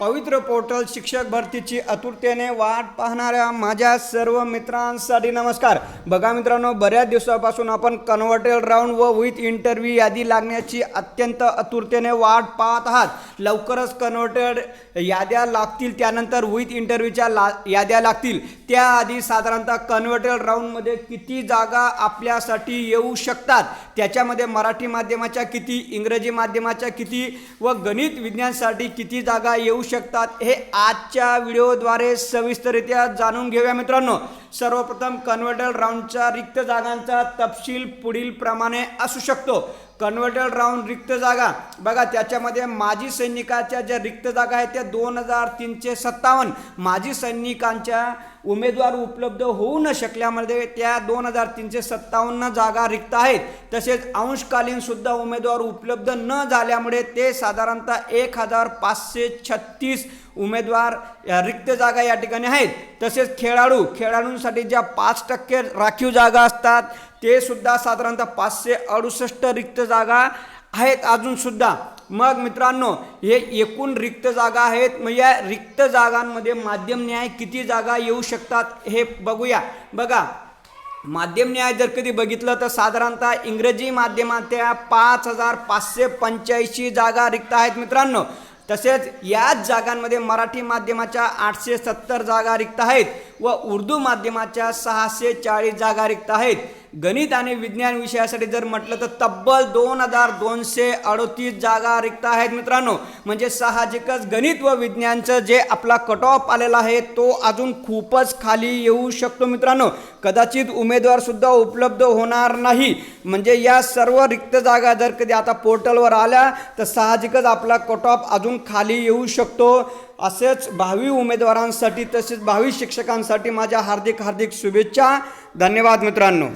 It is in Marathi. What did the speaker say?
पवित्र पोर्टल शिक्षक भरतीची आतुरतेने वाट पाहणाऱ्या माझ्या सर्व मित्रांसाठी नमस्कार. बघा मित्रांनो बऱ्याच दिवसापासून आपण कन्व्हर्टेड राऊंड व विथ इंटरव्ह्यू यादी लागण्याची अत्यंत आतुरतेने वाट पाहत आहात. लवकरच कन्व्हर्टेड याद्या लागतील त्यानंतर विथ इंटरव्ह्यूच्या ला याद्या लागतील. त्याआधी साधारणतः कन्व्हर्टेड राऊंडमध्ये किती जागा आपल्यासाठी येऊ शकतात? त्याच्यामध्ये मराठी माध्यमाच्या किती इंग्रजी माध्यमाच्या किती व गणित विज्ञानसाठी किती जागा येऊ शकतात हे आजच्या व्हिडिओद्वारे सविस्तररित्या जाणून घेऊया मित्रांनो. सर्वप्रथम कन्व्हर्टल राऊंडच्या रिक्त जागांचा तपशील पुढील प्रमाणे असू शकतो. कन्व्हर्टल राऊंड रिक्त जागा. बघा त्याच्यामध्ये माजी सैनिकाच्या ज्या रिक्त जागा आहेत त्या दोन हजार तीनशे सत्तावन्न माजी सैनिकांच्या उमेदवार उपलब्ध होऊ न शकल्यामध्ये त्या दोन हजार तीनशे सत्तावन्न जागा रिक्त आहेत. तसेच अंशकालीन सुद्धा उमेदवार उपलब्ध न झाल्यामुळे ते साधारणतः एक हजार पाचशे छत्तीस उमेदवार रिक्त जागा या ठिकाणी आहेत. तसेच खेळाडू खेळाडू खेळाडूंसाठी ज्या पाच टक्के राखीव जागा असतात ते सुद्धा साधारणतः पाचशे अडुसष्ट रिक्त जागा आहेत अजून सुद्धा. मग मित्रांनो हे एकूण रिक्त जागा आहेत. मग या रिक्त जागांमध्ये माध्यम न्याय किती जागा येऊ शकतात हे बघूया. बघा माध्यम न्याय जर कधी बघितलं तर साधारणतः इंग्रजी माध्यमात त्या पाच हजार पाचशे पंच्याऐंशी जागा रिक्त आहेत मित्रांनो. तसेच याच जागांमध्ये मराठी माध्यमाच्या आठशे सत्तर जागा रिक्त आहेत व उर्दू माध्यमाच्या सहाशे चाळीस जागा रिक्त आहेत. गणित आणि विज्ञान विषयासाठी जर म्हटलं तर तब्बल दोन हजार दोनशे अडोतीस जागा रिक्त आहेत मित्रांनो. म्हणजे साहजिकच गणित व विज्ञानचं जे आपला कट ऑफ आलेला आहे तो अजून खूपच खाली येऊ शकतो मित्रांनो. कदाचित उमेदवार सुद्धा उपलब्ध होणार नाही. म्हणजे या सर्व रिक्त जागा जर कधी आता पोर्टलवर आल्या तर साहजिकच आपला कट ऑफ अजून खाली येऊ शकतो. असेच भावी उमेदवारांसाठी तसेच भावी शिक्षकांसाठी माझ्या हार्दिक हार्दिक शुभेच्छा. धन्यवाद मित्रांनो.